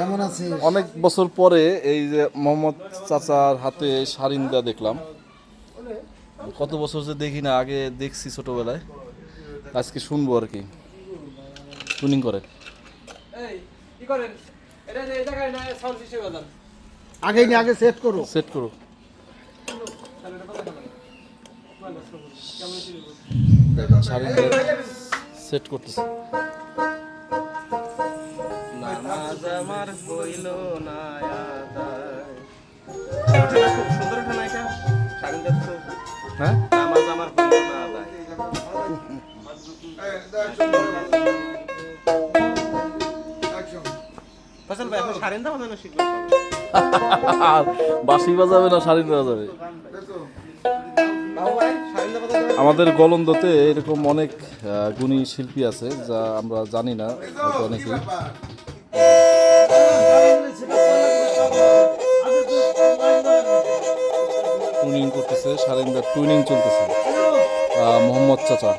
কেমন আছিস? অনেক বছর পরে এই যে মোহাম্মদ চাচার হাতে সারিন্দা দেখলাম। কত বছর যে দেখি না আগে দেখছি ছোটবেলায়। আজকে শুনব আর কি। টুনিং করে। এই কি করেন? এটা এই জায়গায় না সাউন্ড সিস্টেম বাজান। আগে আগে সেট করো। সেট করো। সেট করতেছে। নামাজ আমার হইল না খুব সুন্দর একটা নায়িকা। স্বাধীনতা তো হ্যাঁ নামাজ আমার হইল না ফসল ভাই এখন সারিন্দা বাজানো শিখলো আর বাঁশি বাজাবে না সারিন্দা বাজাবে আমাদের গলন্দতে এরকম অনেক গুণী শিল্পী আছে যা আমরা জানি না অনেকেই। টুনিং করতেছে সারেন্দার টুনিং চলতেছে। মোহাম্মদ চাচা।